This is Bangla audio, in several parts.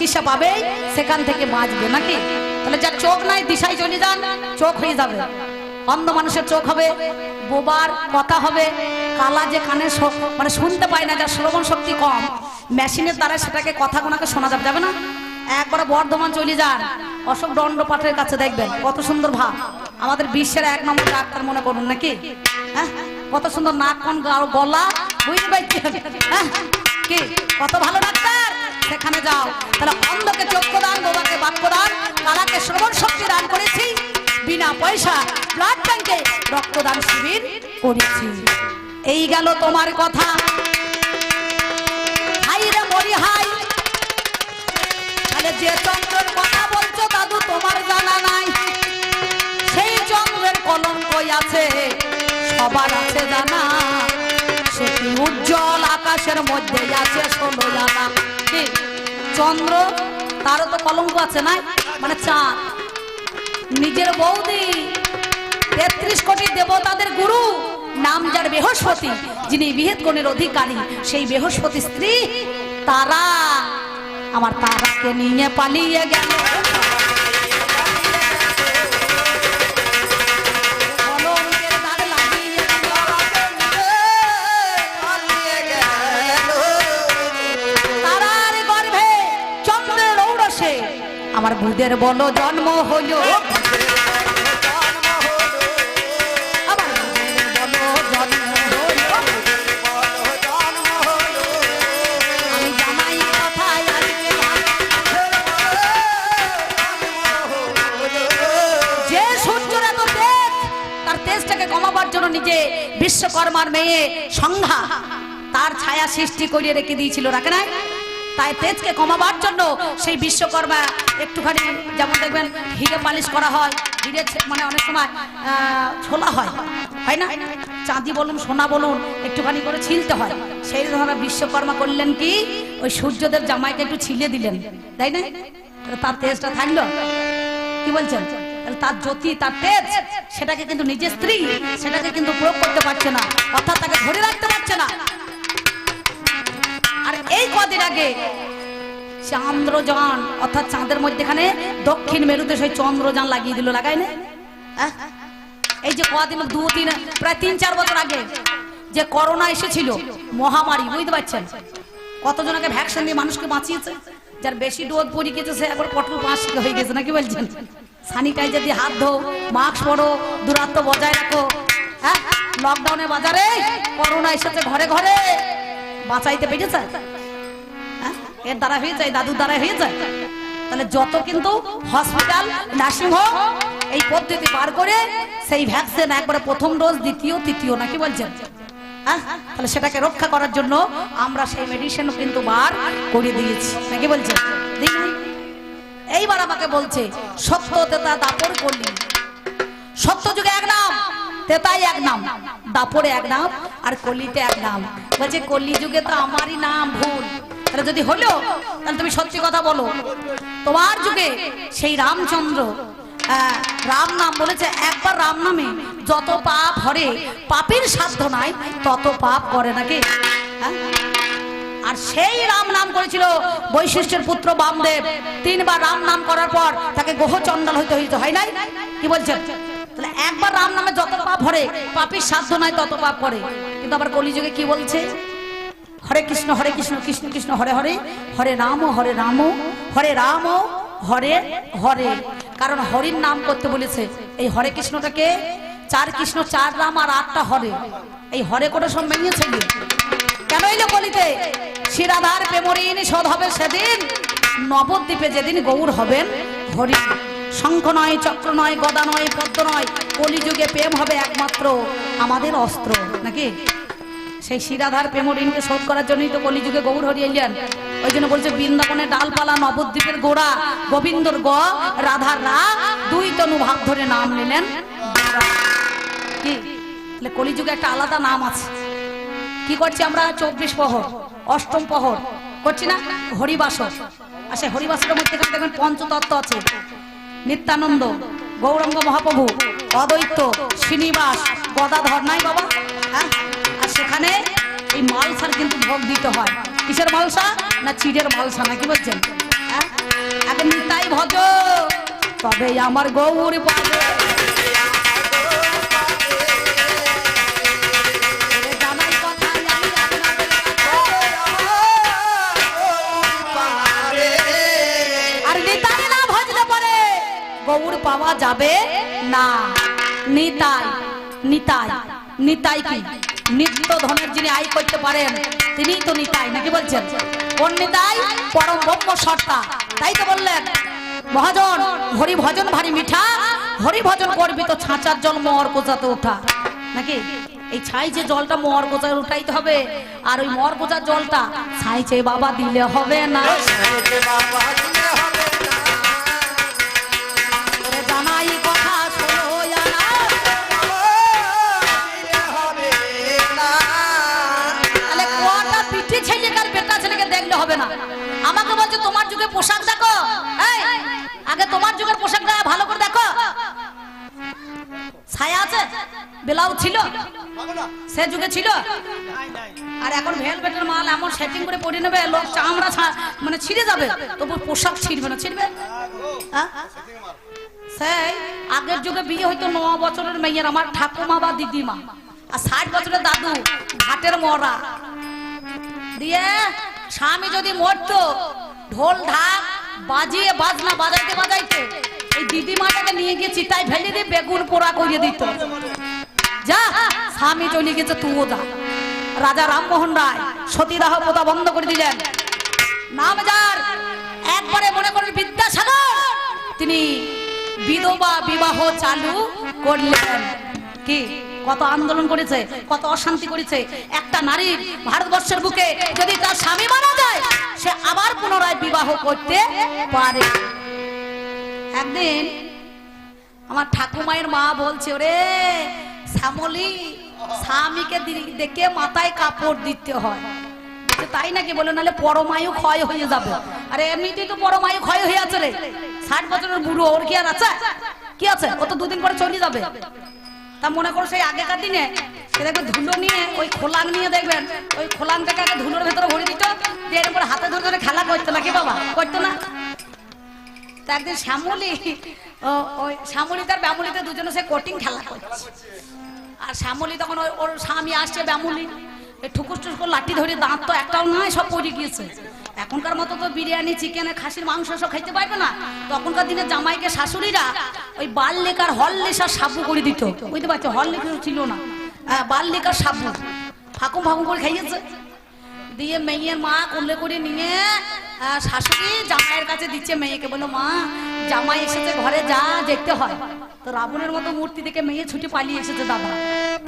চিকিৎসা পাবে, সেখান থেকে বাঁচবে নাকি? তাহলে যার চোখ নাই, দিশায় চলে যান, চোখ হয়ে যাবে। অন্ধ মানুষের চোখ হবে, বোবার কথা হবে, কালা যে কানে মানে শুনতে পায় না, যার শ্রবণ শক্তি কম, মেশিনের দ্বারা সেটাকে কথা কোনাকে শোনা যাবে যাবে না? একবার বর্ধমান চলে যান। অশোক দণ্ড পাঠের কাছে দেখবেন, কত সুন্দর ভাব। আমাদের বিশ্বের এক নম্বর ডাক্তার মনে করুন নাকি? হ্যাঁ? কত সুন্দর নাক, কোন গলা, বুঝতে পারছি হ্যাঁ? কি? কত ভালো ডাক্তার? সেখানে যাও। তাহলে অন্ধকে চক্ষু দান, বোবাকে বাক্য দান কালাকে শ্রবণ শক্তি দান করেছি। বিনা পয়সা ব্লাড ব্যাংকে রক্তদান শিবির করেছি। এই গেল তোমার কথা। যে চন্দ্রের কথা বলছো, দাদু, তোমার জানা নাই। সেই চন্দ্রের কলঙ্কই আছে? সবার আছে জানা। সেটি উজ্জ্বল আকাশের মধ্যে আছে ষোলো জানা চন্দ্র তার তো কলঙ্ক আছে না মানে চাঁদ। নিজের বৌদি, তেত্রিশ কোটি দেবতাদের গুরু, নাম যার বৃহস্পতি, যিনি বিহেদ গণের অধিকারী, সেই বৃহস্পতি স্ত্রী তারা। আমার তারাকে নিয়ে পালিয়ে গেল। আমার বুধের বলো জন্ম হলো। কমাবার জন্য নিজে বিশ্বকর্মার মেয়ে সংঘা তার ছায়া সৃষ্টি করিয়ে রেখে দিয়েছিল রাখে নাই? তাই তেজকে কমাবার জন্য সেই বিশ্বকর্মা একটুখানি যেমন দেখবেন হিরে পালিশ করা হয়, হিরে মানে অনেক সময় ছোলা হয় হয় না? চাঁদি বলুন, সোনা বলুন, একটুখানি করে ছিলতে হয়। সেই ধরনের বিশ্বকর্মা করলেন কি? ওই সূর্যদেব জামাইকে একটু ছিলে দিলেন, তাই না? তার তেজটা থাকল। কি বলছেন? তার জ্যোতি, তার তেজ, সেটাকে কিন্তু নিজের স্ত্রী, সেটাকে কিন্তু প্রয়োগ করতে পারছে না, অর্থাৎ তাকে ধরে রাখতে পারছে না। এই কদিন আগে চন্দ্রযান, অর্থাৎ চাঁদের মধ্যেখানে দক্ষিণ মেরুতে সেই চন্দ্রযান লাগিয়ে দিল লাগাই না। এই যে কদিন, দু, তিন, প্রায় তিন, চার বছর আগে যে করোনা এসেছিল, মহামারী, বুঝতে পারছেন? কতজনকে ভ্যাকসিন দিয়ে মানুষকে বাঁচিয়েছে? যার বেশি ডোজ পড়ে গেছে, সে একবার পটল পাঁচ হয়ে গেছে, নাকি বলছেন? স্যানিটাইজার দিয়ে হাত ধো, মাস্ক পরো, দূরত্ব বজায় রাখো। হ্যাঁ? লকডাউনে বাজারে করোনা এসেছে ঘরে ঘরে। বাঁচাইতে পেরেছে? এর দ্বারা হয়ে যায়, দাদুর দ্বারা হয়ে যায়। তাহলে যত কিন্তু হসপিটাল নার্সিং হোম এই পদ্ধতি পার করে সেই ভ্যাকসিন একবারে প্রথম ডোজ দ্বিতীয়, তৃতীয় নাকি বলছেন? তাহলে সেটাকে রক্ষা করার জন্য আমরা সেই মেডিসিন কিন্তু বার করে দিয়েছি। নাকি বলছেন? এইবার আমাকে বলছে, সত্য তেতা দাপর করলি। সত্য যুগে এক নাম, তেতাই এক নাম। দাপরে এক নাম আর কলিতে এক নাম। বলছে কলি যুগে তো আমারই নাম ভুল। তাহলে যদি হলো, তাহলে তুমি সত্যি কথা বলো। তোমার যুগে সেই রামচন্দ্র রাম নাম বলেছে, একবার রাম নামে যত পাপ হরে, পাপের সাধ্য নাই, তত পাপ করে নাকি হ্যাঁ? আর সেই রাম নাম করেছিল বৈশিষ্ট্যের পুত্র বামদেব। তিনবার রাম নাম করার পর তাকে গোহ চন্ডাল হইতে হইতে হয় নাই? কি বলছেন তাহলে একবার রাম নামে যত পাপ হরে, পাপির সাধ্য নাই, তত পাপ করে। কিন্তু আবার কলিযুগে কি বলছে? হরে কৃষ্ণ হরে কৃষ্ণ কৃষ্ণ কৃষ্ণ, হরে হরে। হরে রাম হরে রাম হরে রাম, হরে হরে। কারণ হরির নাম করতে বলেছে। এই হরে কৃষ্ণটাকে চার কৃষ্ণ, চার রাম আর আটটা হরে। এই হরে করে সব মেনিয়েছে কি? কেন এলো কলিতে? শিরাধার প্রেমরিন সদ হবে সেদিন। নবদ্বীপে যেদিন গৌর হবেন হরি। শঙ্খ নয়, চক্র নয়, গদা নয়, পদ্ম নয়, কলিযুগে প্রেম হবে একমাত্র আমাদের অস্ত্র, নাকি? সেই শিরাধার প্রেমরিনকে শোধ করার জন্যই তো কলিযুগে গৌর হরি এলেন ওই জন্য বলছে বৃন্দাবনের ডালপালা, নবদ্বীপের গোড়া, গোবিন্দর গ রাধার রা, দুই তনু ভাব ধরে নাম নিলেন কি? কলিযুগে একটা আলাদা নাম আছে। কি করছি আমরা? চব্বিশ প্রহর, অষ্টম প্রহর। করছি না? হরিবাসর। আর সেই হরিবাসরের মধ্যে দেখবেন পঞ্চতত্ত্ব আছে। নিত্যানন্দ, গৌরঙ্গ মহাপ্রভু, অদ্বৈত, শ্রীনিবাস, গদাধর। নাই বাবা? হ্যাঁ? সেখানে এই মালসার কিন্তু ভোগ দিতে হয়। কিসের মালসা? না চিড়ের মালসা না কি বলছেন? হ্যাঁ? জানাই ভজ তবে আমার নিতাই গৌর পাওয়া যাবে না। নিতাই নিতাই। নিতাই কি? নিত্য ধনের যিনি আয় করতে পারেন, তিনিই তো নিতাই, নাকি বলছেন? কোন নিতাই? পরম ব্রহ্ম সত্তা তাই তো বললেন, মহাজন হরি ভজন ভারী মিঠা হরি ভজন করবি তো ছাঁচার জল মোহর কোচাতে ওঠা নাকি? এই ছাই যে জলটা মোহর কোচায় উঠাইতে হবে, আর ওই মোহর কোচার জলটা ছাই চেয়ে বাবা দিলে হবে না। দেখলে হবে না। আমাকে বলছে, তোমার যুগে পোশাক দেখো? আগে তোমার যুগের পোশাকটা ভালো করে দেখো। ছায়া আছে বেলাও ছিল, সে যুগে ছিল। আর এখন ভেলভেটের মাল এমন সেটিং করে পরে নেবে, লোক চামড়া মানে ছিঁড়ে যাবে। তবু পোশাক ছিঁড়বে না, ছিঁড়বে? সেই, আগের যুগে বিয়ে হইতো ন বছরের মেয়ের, আমার ঠাকুমা বা দিদিমা। আর ষাট বছরের দাদু, ঘাটের মরা। দিয়ে স্বামী যদি মরতো, ঢোল, ঢাক, বাজিয়ে বাজনা বাজাইতে বাজাইতে, এই দিদিমাটাকে নিয়ে গিয়ে চিতায় ফেলে দিয়ে বেগুন পোড়া করিয়ে দিত। যা, স্বামী চলে গেছে তুও যা রাজা রামমোহন রায় সতীদাহ প্রথা বন্ধ করে দিলেন। নাম যার, একবারে মনে করেন বিদ্যাসাগর, তিনি বিধবা বিবাহ চালু করলেন। কি? কত আন্দোলন করেছে, কত অশান্তি করেছে। একটা নারী ভারতবর্ষের বুকে যদি তার স্বামী মারা যায়, সে আবার পুনরায় বিবাহ করতে পারে। একদিন আমার ঠাকুমায়ের মা বলছে, ওরে শ্যামলি, স্বামীকে দেখে মাথায় কাপড় দিতে হয়। তাই নাকি? বলে, নাহলে পরমায়ু ক্ষয় হয়ে যাবে। আরে, এমনিতেই তো পরমায়ু ক্ষয় হয়ে আছে রে। ষাট বছরের বুড়ো, ওর কি আর আছে? কি আছে? ও তো দুদিন পরে চলে যাবে। তা মনে করো সেই আগেকার দিনে দেখবে ধুলো নিয়ে ওই খোলাং নিয়ে দেখবেন, ওই খোলাংটাকে আগে ধুলোর ভেতরে ভরে দিত, দিয়ে এরপর হাতে ধরে ধরে খেলা করতো নাকি বাবা? করতো না? তা একদিন শ্যামলি ওই শ্যামলি তার ব্যামলিতে দুজনে সে কোটিং খেলা করছে। আর শ্যামলি তখন ওই- ওর স্বামী আসছে ব্যামলি ঠুকুর টুকুর লাঠি ধরে দাঁত তো একটাও নয়, সব পড়ে গিয়েছে। এখনকার মতো তো বিরিয়ানি, চিকেন, খাসির মাংস সব খাইতে পারবে না। তখনকার দিনে জামাইকে শাশুড়িরা ওই বাল লেকার হল লেসার সাবু করে দিত। বুঝতে পারছ? হল লেখার ছিল না। হ্যাঁ, বাল লেখার সাবু ফাঁকুম ফাঁকুম করে খাইয়েছে। দিয়ে মেয়ের মা কোলে করে নিয়ে শাশুড়ি জামাইয়ের কাছে দিচ্ছে মেয়েকে। বলো মা জামাই এসেছে ঘরে যা দেখতে হয়। তো রাবণের মতো মূর্তি দেখে মেয়ে ছুটে পালিয়ে এসেছে দাদা।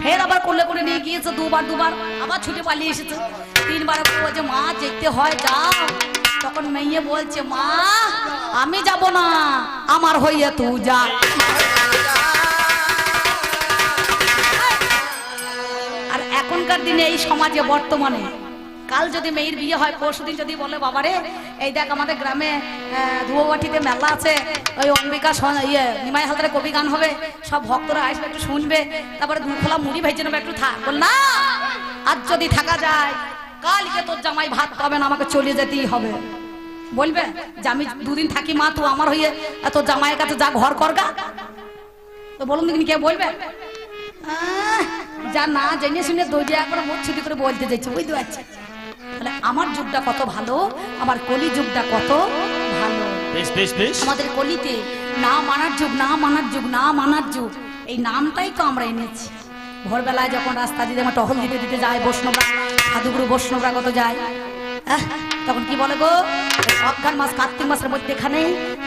ফের আবার কোলে করে নিয়ে গিয়েছে দুবার দুবার আবার ছুটে পালিয়ে এসেছে। তিনবার বলছে মা দেখতে হয় যাও। তখন মেয়ে বলছে, মা, আমি যাব না, আমার হইয়া তুই যা। আর এখনকার দিনে এই সমাজে বর্তমানে, কাল যদি মেয়ের বিয়ে হয় পরশুদিন যদি বলে, বাবারে, এই দেখ আমাদের গ্রামে ধুয়োবাটিতে মেলা আছে, ওই অম্বিকা ইয়ে নিমাই হালদারে কবি গান হবে, সব ভক্তরা আসবে, একটু শুনবে, তারপরে দুখোলা মুড়ি ভেজে নেবে, একটু থাক না, আজ যদি থাকা যায়, কালকে তোর জামাই ভাত পাবে না, আমাকে চলে যেতেই হবে। বলবে যে আমি দুদিন থাকি মা তো আমার হয়ে তোর জামাইয়ের কাছে যা ঘর করগা তো বলুন দেখিনি কে বলবে? যা না জেনে শুনে দৌড়িয়া করে মুখ ছুটি করে বলতে যাচ্ছে বুঝতে পারছি তাহলে আমার যুগটা কত ভালো আমার কলি যুগটা কত ভালো। বেশ বেশ বেশ। আমাদের কলিতে না মানার যুগ না মানার যুগ না মানার যুগ এই নামটাই তো আমরা এনেছি। ভোরবেলায় যখন রাস্তা দিয়ে আমার টহল দিতে দিতে যায় বৈষ্ণবরা সাধুগুরু বৈষ্ণবরা কত যায় তখন কি বলে গো? অজ্ঞান মাস কার্তিক মাসের মধ্যে এখানে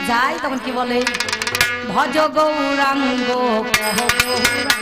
যাই তখন কি বলে? ভজ গৌরাঙ্গ গৌরাঙ্গ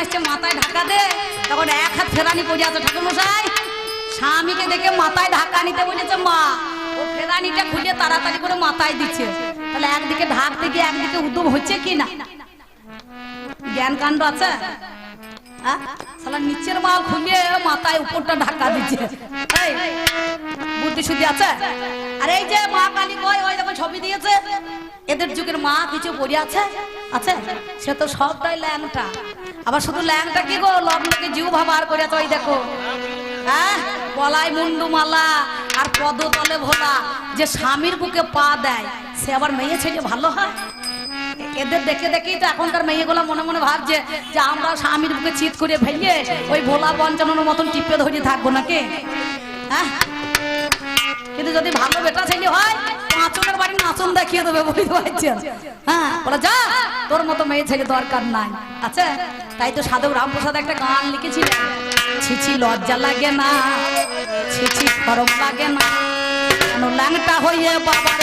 আসছে, মাথায় ঢাকা দে। তখন এক হাত ফেরানি পড়ে আছে ঠাকুর মশাই স্বামীকে দেখে মাথায় ঢাকা নিতে বলেছে, মা, ও ফেরানিটা খুলে তাড়াতাড়ি করে মাথায় দিচ্ছে। তাহলে একদিকে ঢাকতে গিয়ে একদিকে উদ্যম হচ্ছে কি না? জ্ঞান কাণ্ড আছে? হ্যাঁ? নিচের মাল খুলে মাথায় উপরটা ঢাকা দিচ্ছে। বুদ্ধি শুদ্ধি আছে? আর এই যে মা কালী কয়, ওই দেখো ছবি দিয়েছে। এদের যুগের মা কিছু পড়ে আছে? আছে? সে তো সবটাই ল্যাংটা। আবার শুধু ল্যাংটা কি গো? লগ্নকে জিউ ভাবার করে তো দেখো। হ্যাঁ? গলায় মুন্ডু মালা আর পদতলে ভোলা। যে স্বামীর বুকে পা দেয়, সে আবার মেয়ে ছেলে ভালো হয়? এদের দেখে দেখেই তো এখনকার মেয়েগুলো মনে মনে ভাবছে যে আমরা স্বামীর বুকে চিত করে ফেলিয়ে ওই ভোলা পঞ্চানোর মতন টিপে ধরে থাকব নাকি? হ্যাঁ? কিন্তু যদি ভালো বেটা ছেলে হয় পাঁচনের বাড়ি নাচন দেখিয়ে দেবে বুঝতে হ্যাঁ বলে, যা, তোর মতো মেয়ে ছেলে দরকার নাই। আচ্ছা তাই তো সাধক রামপ্রসাদ একটা গান লিখেছিল। ছিছি লজ্জা লাগে না ছিছি খরম লাগে না। ল্যাংটা হইয়ে বাবার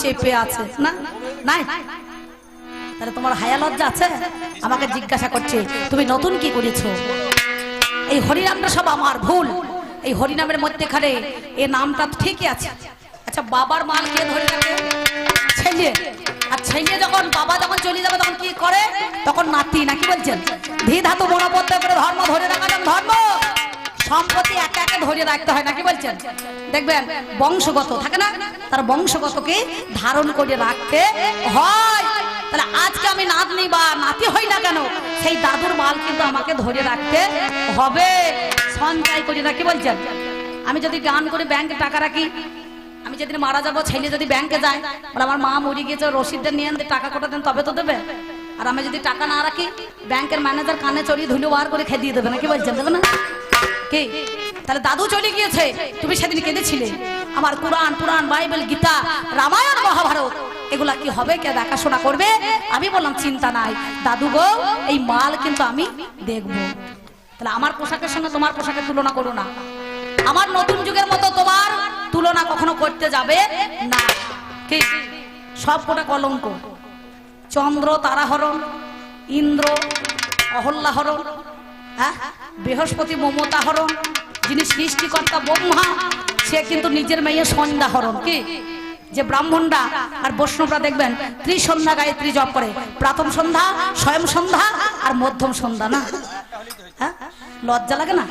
চেপে আছে। না, নাই। তাহলে তোমার হায়া লজ্জা আছে? আমাকে জিজ্ঞাসা করছে, তুমি নতুন কি করেছ? এই হরিনামটা সব আমার ভুল। এই হরিনামের মধ্যেখানে এ নামটা ঠিকই আছে। আচ্ছা বাবার মাল কে ধরে রাখে? ছেলে। আর ছেলে যখন, বাবা যখন চলে যাবে, তখন কি করে? তখন নাতি, নাকি বলছেন? ধী ধাতু মনোপত্য করে ধর্ম ধরে রাখা ধর্ম। সম্পত্তি একে একে ধরে রাখতে হয় নাকি বলছেন? দেখবেন, বংশগত থাকে না? তার বংশগতকে ধারণ করে রাখতে হয়। তাহলে আজকে আমি নাতনি বা নাতি হই না কেন, সেই দাদুর মাল কিন্তু আমাকে ধরে রাখতে হবে। সঞ্চয় করি না, কি বলছেন? আমি যদি গান করে ব্যাংকে টাকা রাখি, আমি যেদিন মারা যাব, ছেলে যদি ব্যাংকে যায়, বলে আমার মা মরে গিয়েছে, রসিদটা নিয়ে আনতে টাকা কোটা দেন, তবে তো দেবে। আর আমি যদি টাকা না রাখি, ব্যাংকের ম্যানেজার কানে চড়িয়ে ধুলো বার করে খেয়ে দিয়ে দেবে নাকি বলছেন, দেবে না? কি? তাহলে দাদু চলে গিয়েছে। তুমি সেদিন কেঁদেছিলে। আমার কোরআন, পুরাণ, বাইবেল, গীতা, রামায়ণ, মহাভারত, এগুলা কি হবে? কে দেখাশোনা করবে? আমি বললাম, চিন্তা নাই। দাদু গো, এই মাল কিন্তু আমি দেখব। তাহলে আমার পোশাকের সঙ্গে তোমার পোশাকের তুলনা করো না। আমার নতুন যুগের মতো তোমার তুলনা কখনো করতে যাবে না। কি? সব কোটা কলঙ্ক। চন্দ্র, তারাহরণ, ইন্দ্র, অহল্যাহরণ হ্যাঁ বৃহস্পতি মমতা হরণ যিনি সৃষ্টিকর্তা ব্রহ্মা, সে কিন্তু নিজের মেয়ে সন্ধ্যা হরণ। কি? যে ব্রাহ্মণরা আর বৈষ্ণবরা দেখবেন ত্রিসন্ধ্যা গায়ত্রী জপ করে। প্রথম সন্ধ্যা, স্বয়ং সন্ধ্যা আর মধ্যম সন্ধ্যা, না? হ্যাঁ? লজ্জা লাগে না?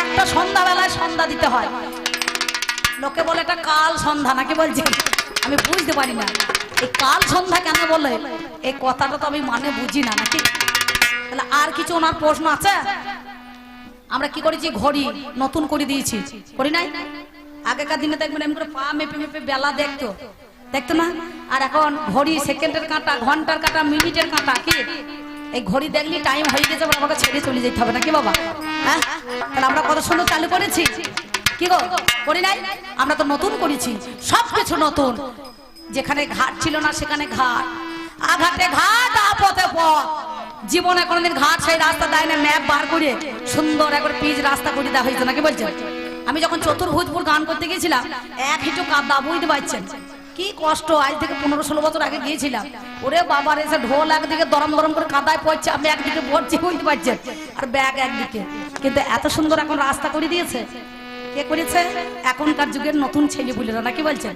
একটা সন্ধ্যা বেলায় সন্ধ্যা দিতে হয়। লোকে বলে, এটা কাল সন্ধ্যা নাকি? বলছেন আমি বুঝতে পারি না। এই কাল সন্ধ্যা কেন বলে? এই কথাটা তো আমি মানে বুঝি না, নাকি? তাহলে কিছু ওনার প্রশ্ন আছে? আমরা কি করেছি? ঘড়ি নতুন করে দিয়েছি। করি নাই? আগেকার দিনে দেখবেন এমনি করে পা মেপে মেপে বেলা দেখতো। দেখতো না? আর এখন ঘড়ি সেকেন্ডের কাঁটা, ঘণ্টার কাঁটা, মিনিটের কাঁটা, কি? এই ঘড়ি দেখলি টাইম হয়ে গেছে আমাকে ছেড়ে চলে যেতে হবে নাকি বাবা? হ্যাঁ? তাহলে আমরা কত সুন্দর চালু করেছি। কি গো? করি নাই? আমরা তো নতুন করেছি। সব কিছু নতুন। যেখানে ঘাট ছিল না, সেখানে ঘাট। আঘাটে ঘাট আপথে পথ। জীবনে কোনোদিন ঘাট সেই রাস্তা দেয় না ম্যাপ বার করে সুন্দর একবার পিচ রাস্তা করে দেওয়া হয়েছে, নাকি বলছেন? আমি যখন চতুর্ভুজপুর গান করতে গিয়েছিলাম, এক হিটু কাদা বুঝতে পারছেন। কি কষ্ট, আজ থেকে পনেরো ষোলো বছর আগে গিয়েছিলাম। ওরে বাবার এসে ঢোল একদিকে দরম দরম করে কাদায় পড়ছে, আমি একদিকে পড়ছি বুঝতে পারছেন। আর ব্যাগ একদিকে। কিন্তু এত সুন্দর এখন রাস্তা করে দিয়েছে। কে করেছে? এখনকার যুগের নতুন ছেলে বুলেরা নাকি বলছেন?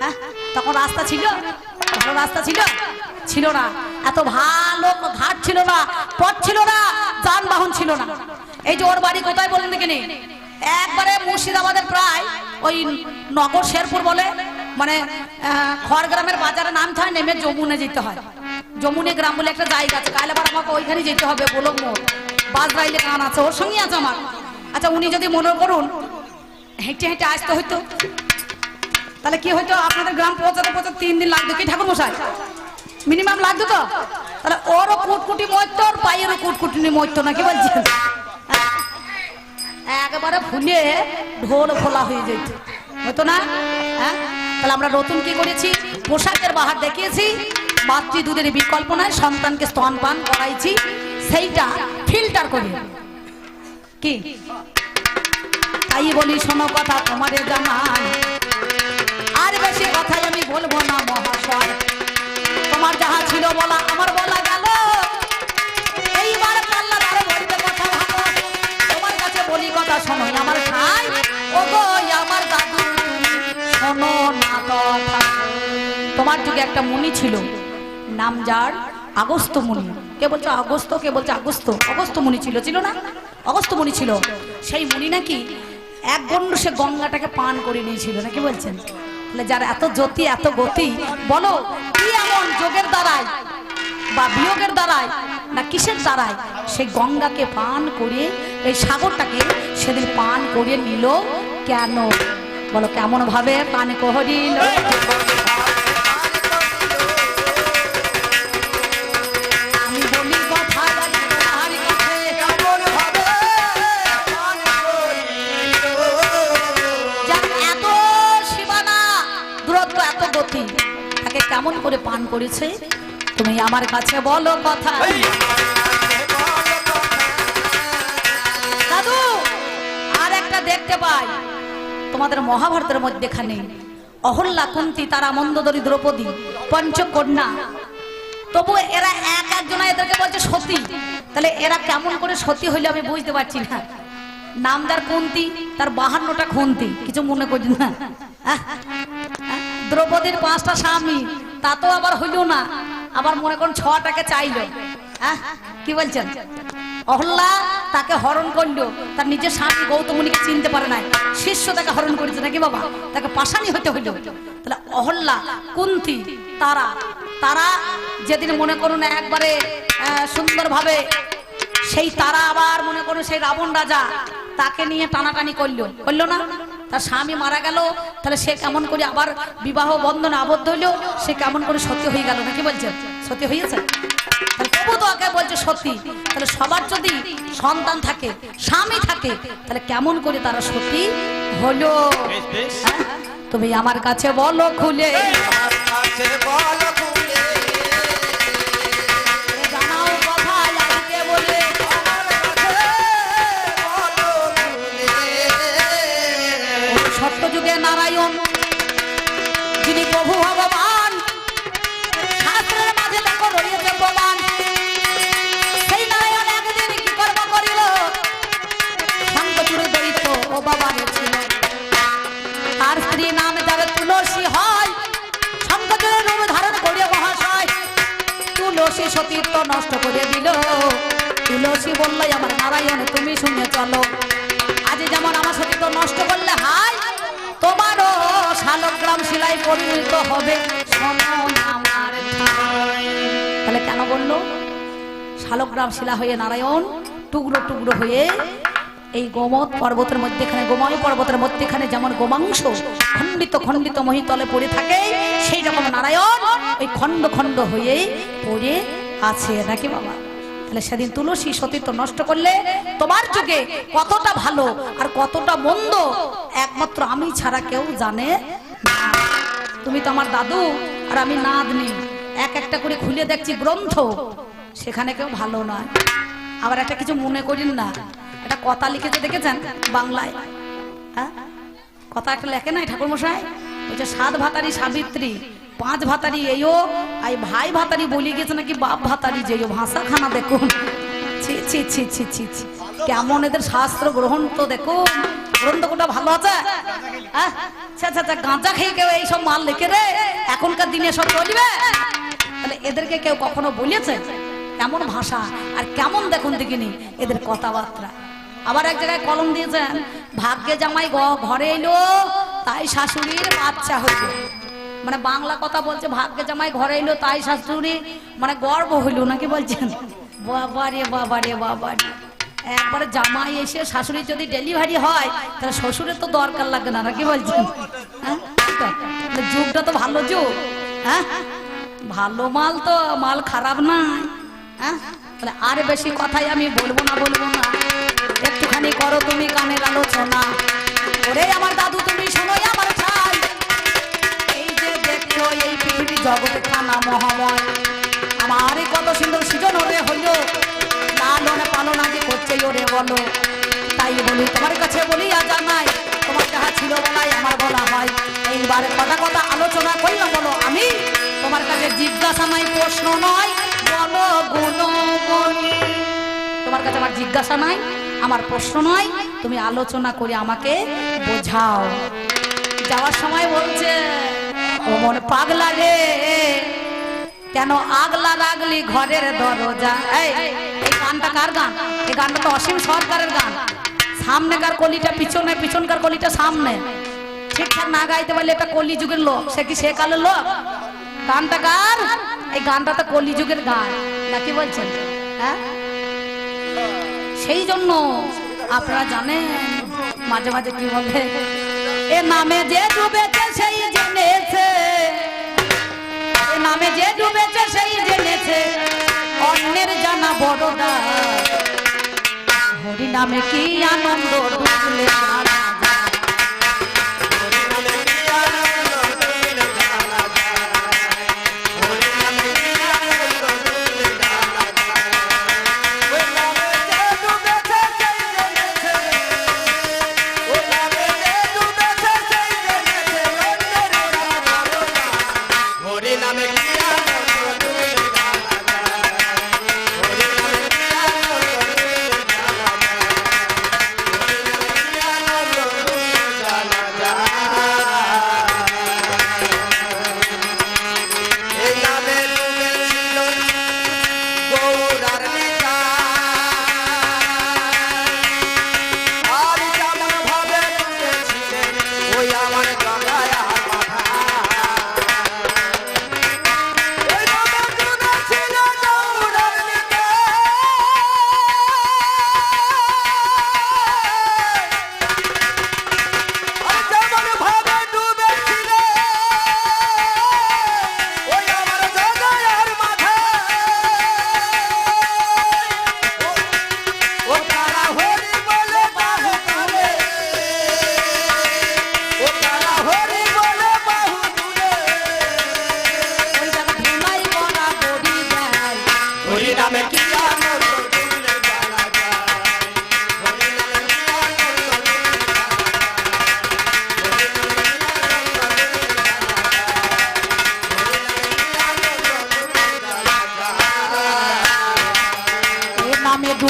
হ্যাঁ? তখন রাস্তা ছিল, ভালো রাস্তা ছিল ছিল না। এত ভালো ঘাট ছিল না, পথ ছিল না, যানবাহন ছিল না। এই যে ওর বাড়ি কোথায় বলেন দেখিনি একবারে মুর্শিদাবাদের প্রায় ওই নগর শেরপুর বলে মানে খড়গ্রামের বাজারে নামতে হয় নেমে যমুনে যেতে হয়। যমুনে গ্রাম বলে একটা জায়গা আছে কালে আবার আমাকে ওইখানে যেতে হবে বলো মোড় বাজরাইলে গান আছে, ওর সঙ্গে আছে আমার। আচ্ছা উনি যদি মনে করুন, হেঁটে হেঁটে আসতে হইতো তাহলে কি হয়তো আপনাদের গ্রাম পৌঁছাতে পৌঁছাতে তিন দিন লাগতো কি ঠাকুর মশাই? মিনিমাম লাগতো তো? তাহলে ওরও কুটকুটি মরতো ওর পায়েরও কুটকুটি মরতো না কি বলছেন একবারে ফুলে ঢোল ফোলা হয়ে যেত। হতো না? হ্যাঁ? তাহলে আমরা নতুন কি করেছি? পোশাকের বাহার দেখিয়েছি। মাতৃ দুধের বিকল্প নয় সন্তানকে স্তনপান করাইছি। সেইটা ফিল্টার করি। কি? তাই বলি শোনো কথা তোমাদের জানাই। আর বেশি কথাই আমি বলব না, মহাশয়। তোমার যাহা ছিল বলা, আমার বলা গেল। এইবার তোমার কাছে বলি কথা শোনো, আমার খাই ও গো আমার দাদু। শোনো না তোমার যুগে একটা মুনি ছিল, নাম যার? আগস্ত মুনি। কে বলছে আগস্ত, কে বলছে আগস্ত? অগস্ত মুনি ছিল ছিল না? অগস্ত মুনি ছিল। সেই মুনি নাকি এক গণ্ড সে গঙ্গাটাকে পান করে নিয়েছিল, নাকি বলছেন? যার এত জ্যোতি, এত গতি, বলো, কি এমন যোগের দ্বারায় বা বিয়োগের দ্বারায় না কিসের দ্বারায়? সেই গঙ্গাকে পান করে এই সাগরটাকে সেদিন পান করে নিল। কেন? বলো কেমন ভাবে পান করিল কেমন করে পান করেছে? তুমি আমার কাছে বলো কথা। দাদু আর একটা দেখতে পাই। তোমাদের মহাভারতের মধ্যেখানে অহল্যা কুন্তি তারা মন্দদরী দ্রৌপদী পঞ্চকন্যা। তবু এরা এক একজনা এদেরকে বলছে সতী। তাহলে এরা কেমন করে সতী হইলে আমি বুঝতে পারছি না। নামদার কুন্তি তার বাহান্নটা খুন্তি কিছু মনে করি না। দ্রৌপদীর পাঁচটা স্বামী তা তো আবার হইল না। আবার মনে করুন ছটাকে চাইলো। আহ, কি বলছেন? অহল্লা তাকে হরণ করল। তার নিজের স্বামী গৌতমণিকে চিনতে পারে নাই। শিষ্য তাকে হরণ করেছে নাকি বাবা? তাকে পাশানি হতে হইল। তাহলে অহল্লা কুন্তি তারা তারা যেদিন মনে করুন একবারে সুন্দরভাবে সেই তারা আবার মনে করুন সেই রাবণ রাজা তাকে নিয়ে টানাটানি করল। করল না? তার স্বামী মারা গেল তাহলে সে কেমন করে আবার বিবাহ বন্ধন আবদ্ধ হইল সে কেমন করে সত্যি হয়ে গেল? নাকি বলছে? সত্যি হয়েছে? তবু তো আগে বলছে সত্যি তাহলে সবার যদি সন্তান থাকে স্বামী থাকে তাহলে কেমন করে তারা সত্যি হলো? হ্যাঁ? তুমি আমার কাছে বলো খুলে। ওই সত্য যুগে নারায়ণ, যিনি প্রভু ভগবান, শাস্ত্রের মাঝে দেখো রয়েছে প্রমাণ। সেই নারায়ণ একদিন কি কর্ম করিল? দৈত্য ও বাবার ছিল। তার স্ত্রী নাম যার তুলসী হয়। শঙ্করের রূপ ধারণ করে মহাশয়। তুলসী সতীর্থ নষ্ট করে দিল। তুলসী বলল, আমার নারায়ণ, তুমি শুনে চলো। আজ যেমন আমার সতীর্থ নষ্ট করলে শালগ্রাম শিলাই পরিণত হবে। তাহলে কেন বলল? শালগ্রাম শিলা হয়ে নারায়ণ টুকরো টুকরো হয়ে এই গোমত পর্বতের মধ্যেখানে, গোময় পর্বতের মধ্যেখানে যেমন গোমাংস খণ্ডিত খণ্ডিত মহিতলে পড়ে থাকে, সেই রকম নারায়ণ ওই খণ্ড খণ্ড হয়ে পড়ে আছে। নাকি বাবা? তাহলে সেদিন তুলসী সতীত্ব নষ্ট করলে তোমার যুগে কতটা ভালো আর কতটা মন্দ একমাত্র আমি ছাড়া কেউ জানে তুমি তো আমার দাদু আর আমি নাতনি। এক একটা করে খুলে দেখছি গ্রন্থ। সেখানে কেউ ভালো নয়। আবার একটা কিছু মনে করিন না। একটা কথা লিখেছে দেখেছেন বাংলায়? হ্যাঁ? কথা একটা লেখে নাই ঠাকুর মশাই বলছে সাত ভাতারি সাবিত্রী। পাঁচ ভাতারি এইও আই ভাই ভাতারি বলি গেছে নাকি বাপ ভাতারি যেও ভাষা খানা দেখুন। ছি ছি ছি ছি ছি ছি। কেমন এদের শাস্ত্র গ্রহণ তো দেখুন। গ্রন্থ কোনটা ভালো আছে? আচ্ছা আচ্ছা গাঁজা খেয়ে কেউ এইসব মাল লিখে রে? এখনকার দিনে সব চলবে? তাহলে এদেরকে কেউ কখনো বলেছে কেমন ভাষা, আর কেমন দেখুন দেখিনি এদের কথাবার্তা। আবার এক জায়গায় কলম দিয়েছেন, ভাগ্যে জামাই ঘরে এলো, তাই শাশুড়ির বাচ্চা হইল। মানে বাংলা কথা বলছে, ভাগ্যে জামাই ঘরে এলো, তাই শাশুড়ি মানে গর্ব হইল নাকি বলছেন? বাবা রে বাবা রে বাবা রে। একবারে জামাই এসে শাশুড়ি যদি ডেলিভারি হয়, তাহলে শ্বশুরের তো দরকার লাগে না, নাকি বলছেন? হ্যাঁ? যুগটা তো ভালো যুগ। হ্যাঁ? ভালো মাল তো, মাল খারাপ নাই। হ্যাঁ? আর বেশি কথাই আমি বলব না বলব না। একটুখানি করো তুমি কানের আলোচনা। ওরে আমার দাদু, তুমি শোনোই জগতে খানা মহাময় আমার কত সুন্দর সৃজন ওরে হইল। লালনে পালন আগে করছে ওরে বলো। তাই বলি, তোমার কাছে বলি আ জানাই তোমার যাহা ছিল বলাই আমার বলা হয়। এইবারে কথা কথা আলোচনা করলাম বলো আমি। তোমার কাছে জিজ্ঞাসা নাই, প্রশ্ন নয় বলো গুণমণি। তোমার কাছে আমার জিজ্ঞাসা নাই, আমার প্রশ্ন নয় তুমি আলোচনা করে আমাকে বোঝাও। যাওয়ার সময় বলছে মন পাগলা রে। কেন আগলা রাগলি ঘরের দরজা? এই এই গানটা কার গান? এই গানটা তো অসীম সরকারের গান। সামনেকার কলিটা পিছনে, পিছনকার কলিটা সামনে। ঠিকঠাক না গাইতে পারলে এটা কলি যুগের লোক। সে কি সে কালের লোক? গানটা গান এই গানটা তো কলি যুগের গান নাকি বলছেন? হ্যাঁ? সেই জন্য আপনারা জানেন, মাঝে মাঝে কি বলে? এ নামে যে ডুবেছে সেই জেনেছে। এ নামে যে ডুবেছে সেই জেনেছে। অন্যের জানা বড়দা হরি নামে কি আনন্দ ডুবলে জানা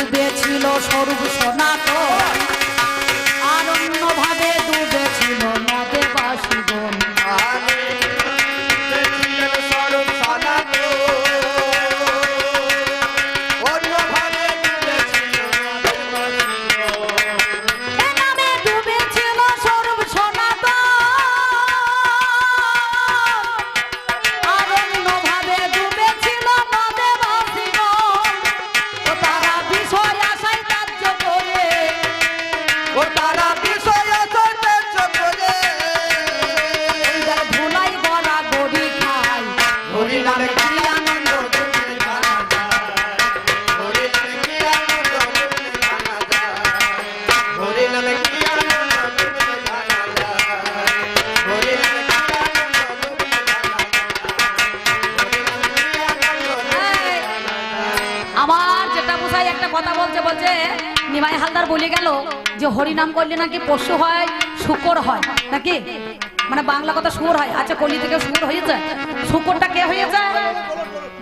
পূর্বে ছিল স্বরূপ সনাতন। যে হরিনাম করলে নাকি পশু হয়, শুকর হয়, নাকি? মানে বাংলা কথা শুয়োর হয়। আচ্ছা কলি থেকে শুয়োর হয়েছে? শুকরটা কে হয়েছে?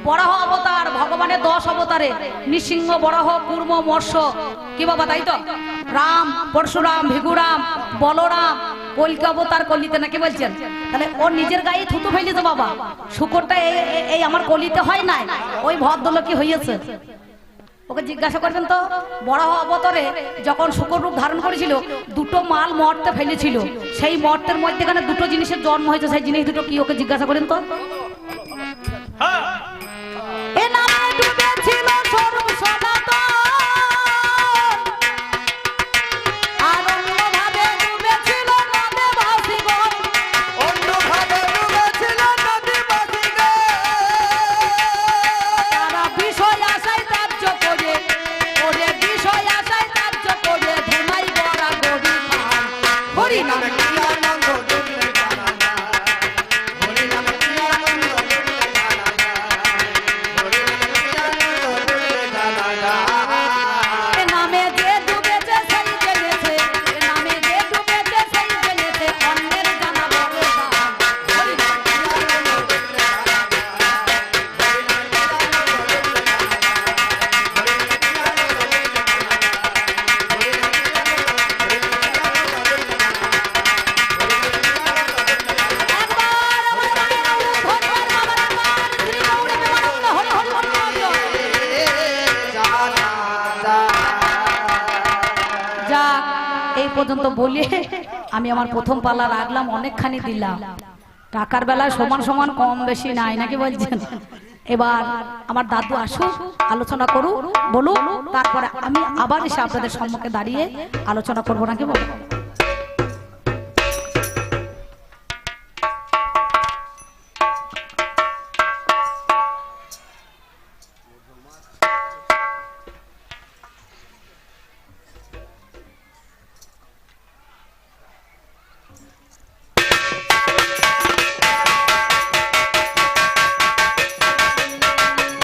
বরাহ অবতার, ভগবানের দশ অবতারে। নৃসিংহ বরাহ কুর্ম, মৎস্য। কি বাবা, তাই তো? রাম, পরশুরাম, ভিগুরাম, বলরাম, কলকি অবতার কলিতে নাকি বলছেন? তাহলে ওর নিজের গায়ে থুতু ফেলেছে বাবা। শুকরটা এই- আমার কলিতে হয় নাই। ওই ভদ্রলোক কি হয়েছে। ওকে জিজ্ঞাসা করবেন তো বড় অবতরে যখন শুকর রূপ ধারণ করেছিল দুটো মাল মর্তে ফেলেছিল। সেই মর্তের মধ্যেখানে দুটো জিনিসের জন্ম হয়েছে সেই জিনিস দুটো কি ওকে জিজ্ঞাসা করেন তো? এ নামে পর্যন্ত বলে আমি আমার প্রথম পাল্লা রাখলাম অনেকখানি দিলাম। টাকার বেলায় সমান সমান কম বেশি নাই নাকি বলছেন? এবার আমার দাদু আসুক আলোচনা করুক বলুক তারপরে আমি আবার এসে আপনাদের সম্মুখে দাঁড়িয়ে আলোচনা করব নাকি বলব